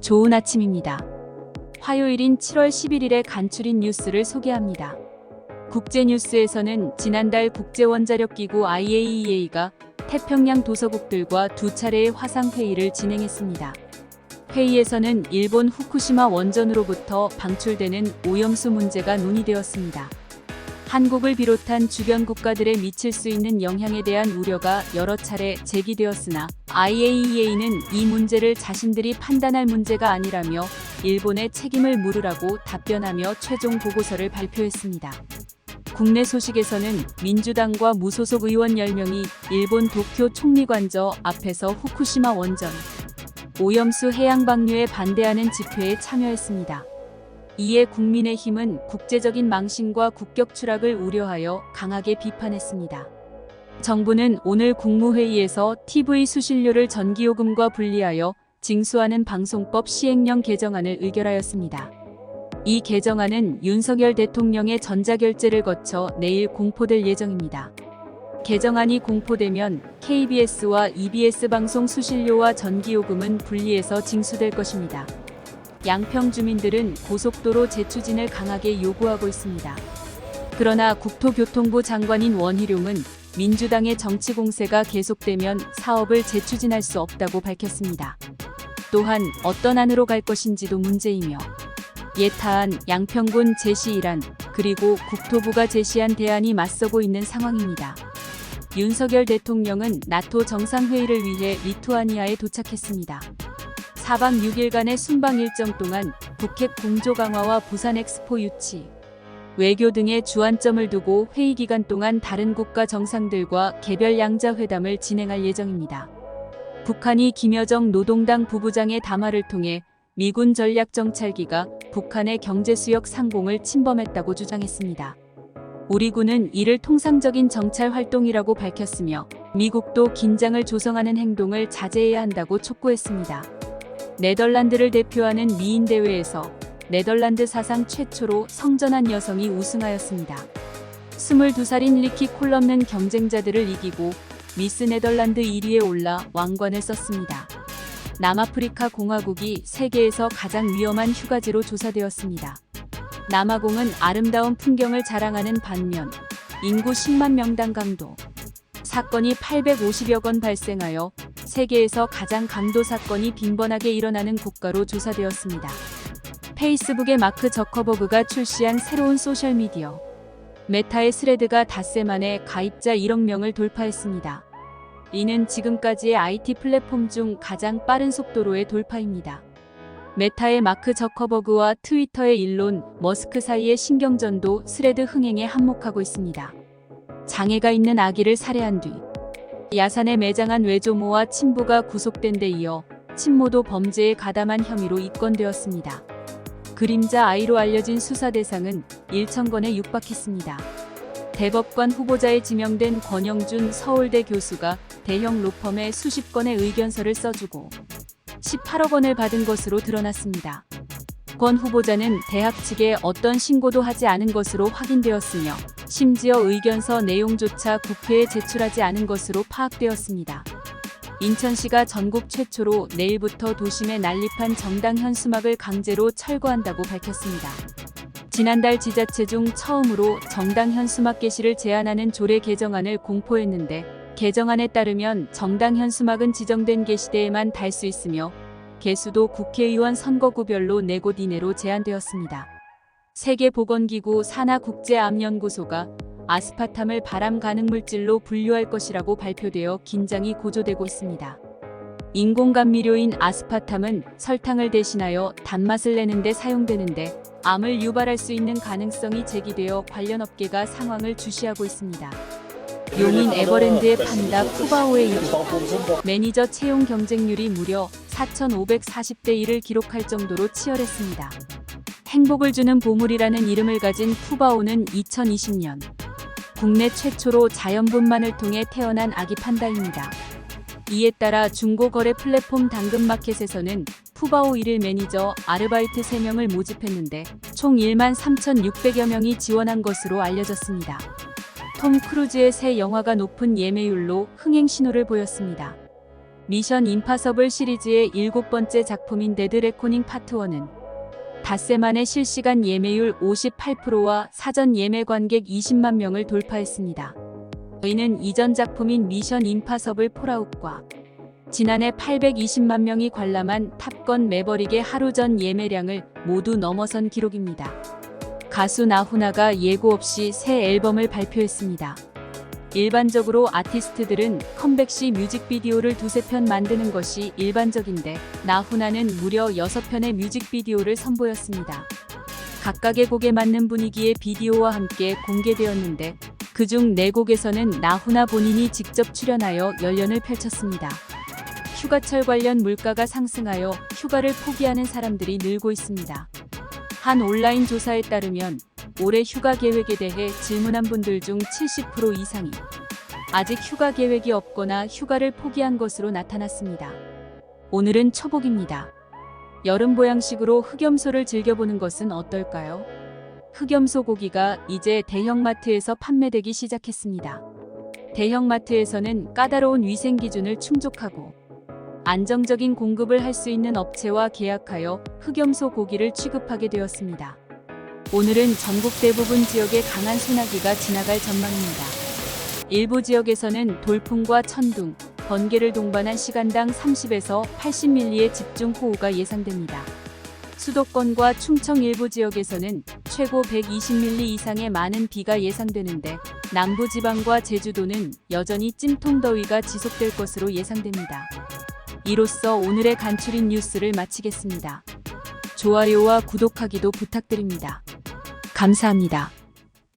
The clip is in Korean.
좋은 아침입니다. 화요일인 7월 11일에 간추린 뉴스를 소개합니다. 국제뉴스에서는 지난달 국제원자력기구 IAEA가 태평양 도서국들과 두 차례의 화상회의를 진행했습니다. 회의에서는 일본 후쿠시마 원전으로부터 방출되는 오염수 문제가 논의되었습니다. 한국을 비롯한 주변 국가들에 미칠 수 있는 영향에 대한 우려가 여러 차례 제기되었으나 IAEA는 이 문제를 자신들이 판단할 문제가 아니라며 일본의 책임을 물으라고 답변하며 최종 보고서를 발표했습니다. 국내 소식에서는 민주당과 무소속 의원 10명이 일본 도쿄 총리관저 앞에서 후쿠시마 원전 오염수 해양 방류에 반대하는 집회에 참여했습니다. 이에 국민의힘은 국제적인 망신과 국격 추락을 우려하여 강하게 비판했습니다. 정부는 오늘 국무회의에서 TV 수신료를 전기요금과 분리하여 징수하는 방송법 시행령 개정안을 의결하였습니다. 이 개정안은 윤석열 대통령의 전자결제를 거쳐 내일 공포될 예정입니다. 개정안이 공포되면 KBS와 EBS 방송 수신료와 전기요금은 분리해서 징수될 것입니다. 양평 주민들은 고속도로 재추진을 강하게 요구하고 있습니다. 그러나 국토교통부 장관인 원희룡은 민주당의 정치 공세가 계속되면 사업을 재추진할 수 없다고 밝혔습니다. 또한 어떤 안으로 갈 것인지도 문제이며 예타안 양평군 제시 1안 그리고 국토부가 제시한 대안이 맞서고 있는 상황입니다. 윤석열 대통령은 나토 정상회의를 위해 리투아니아에 도착했습니다. 4박 6일간의 순방 일정 동안 북핵 공조 강화와 부산 엑스포 유치, 외교 등의 주안점을 두고 회의 기간 동안 다른 국가 정상들과 개별 양자 회담을 진행할 예정입니다. 북한이 김여정 노동당 부부장의 담화를 통해 미군 전략정찰기가 북한의 경제수역 상공을 침범했다고 주장했습니다. 우리 군은 이를 통상적인 정찰 활동이라고 밝혔으며 미국도 긴장을 조성하는 행동을 자제해야 한다고 촉구했습니다. 네덜란드를 대표하는 미인 대회에서 네덜란드 사상 최초로 성전한 여성이 우승하였습니다. 22살인 리키 콜럼는 경쟁자들을 이기고 미스 네덜란드 1위에 올라 왕관을 썼습니다. 남아프리카 공화국이 세계에서 가장 위험한 휴가지로 조사되었습니다. 남아공은 아름다운 풍경을 자랑하는 반면 인구 10만 명당 강도 사건이 850여 건 발생하여 세계에서 가장 강도 사건이 빈번하게 일어나는 국가로 조사되었습니다. 페이스북의 마크 저커버그가 출시한 새로운 소셜미디어 메타의 스레드가 닷새 만에 가입자 1억 명을 돌파했습니다. 이는 지금까지의 IT 플랫폼 중 가장 빠른 속도로의 돌파입니다. 메타의 마크 저커버그와 트위터의 일론 머스크 사이의 신경전도 스레드 흥행에 한몫하고 있습니다. 장애가 있는 아기를 살해한 뒤 야산에 매장한 외조모와 친부가 구속된 데 이어 친모도 범죄에 가담한 혐의로 입건되었습니다. 그림자 아이로 알려진 수사 대상은 1천 건에 육박했습니다. 대법관 후보자에 지명된 권영준 서울대 교수가 대형 로펌에 수십 건의 의견서를 써주고 18억 원을 받은 것으로 드러났습니다. 권 후보자는 대학 측에 어떤 신고도 하지 않은 것으로 확인되었으며 심지어 의견서 내용조차 국회에 제출하지 않은 것으로 파악되었습니다. 인천시가 전국 최초로 내일부터 도심에 난립한 정당 현수막을 강제로 철거한다고 밝혔습니다. 지난달 지자체 중 처음으로 정당 현수막 게시를 제한하는 조례 개정안을 공포했는데 개정안에 따르면 정당 현수막은 지정된 게시대에만 달 수 있으며 개수도 국회의원 선거구별로 4곳 이내로 제한되었습니다. 세계보건기구 산하국제암연구소가 아스파탐을 발암 가능 물질로 분류할 것이라고 발표되어 긴장이 고조되고 있습니다. 인공감미료인 아스파탐은 설탕을 대신하여 단맛을 내는데 사용되는데 암을 유발할 수 있는 가능성이 제기되어 관련 업계가 상황을 주시하고 있습니다. 용인 에버랜드의 판다 푸바오의 1위 매니저 채용 경쟁률이 무려 4,540대 1을 기록할 정도로 치열했습니다. 행복을 주는 보물이라는 이름을 가진 푸바오는 2020년 국내 최초로 자연분만을 통해 태어난 아기 판다입니다. 이에 따라 중고거래 플랫폼 당근마켓에서는 푸바오 1일 매니저 아르바이트 3명을 모집했는데 총 1만 3,600여 명이 지원한 것으로 알려졌습니다. 톰 크루즈의 새 영화가 높은 예매율로 흥행 신호를 보였습니다. 미션 임파서블 시리즈의 일곱 번째 작품인 데드 레코닝 파트 1은 닷새 만에 실시간 예매율 58%와 사전 예매 관객 20만 명을 돌파했습니다. 저희는 이전 작품인 미션 임파서블 폴아웃과 지난해 820만 명이 관람한 탑건 매버릭의 하루 전 예매량을 모두 넘어선 기록입니다. 가수 나훈아가 예고 없이 새 앨범을 발표했습니다. 일반적으로 아티스트들은 컴백 시 뮤직비디오를 두세 편 만드는 것이 일반적인데 나훈아는 무려 6편의 뮤직비디오를 선보였습니다. 각각의 곡에 맞는 분위기의 비디오와 함께 공개되었는데 그중 4곡에서는 나훈아 본인이 직접 출연하여 열연을 펼쳤습니다. 휴가철 관련 물가가 상승하여 휴가를 포기하는 사람들이 늘고 있습니다. 한 온라인 조사에 따르면 올해 휴가 계획에 대해 질문한 분들 중 70% 이상이 아직 휴가 계획이 없거나 휴가를 포기한 것으로 나타났습니다. 오늘은 초복입니다. 여름 보양식으로 흑염소를 즐겨보는 것은 어떨까요? 흑염소 고기가 이제 대형마트에서 판매되기 시작했습니다. 대형마트에서는 까다로운 위생 기준을 충족하고 안정적인 공급을 할 수 있는 업체와 계약하여 흑염소 고기를 취급하게 되었습니다. 오늘은 전국 대부분 지역에 강한 소나기가 지나갈 전망입니다. 일부 지역에서는 돌풍과 천둥, 번개를 동반한 시간당 30에서 80mm의 집중 호우가 예상됩니다. 수도권과 충청 일부 지역에서는 최고 120mm 이상의 많은 비가 예상되는데 남부 지방과 제주도는 여전히 찜통 더위가 지속될 것으로 예상됩니다. 이로써 오늘의 간추린 뉴스를 마치겠습니다. 좋아요와 구독하기도 부탁드립니다. 감사합니다.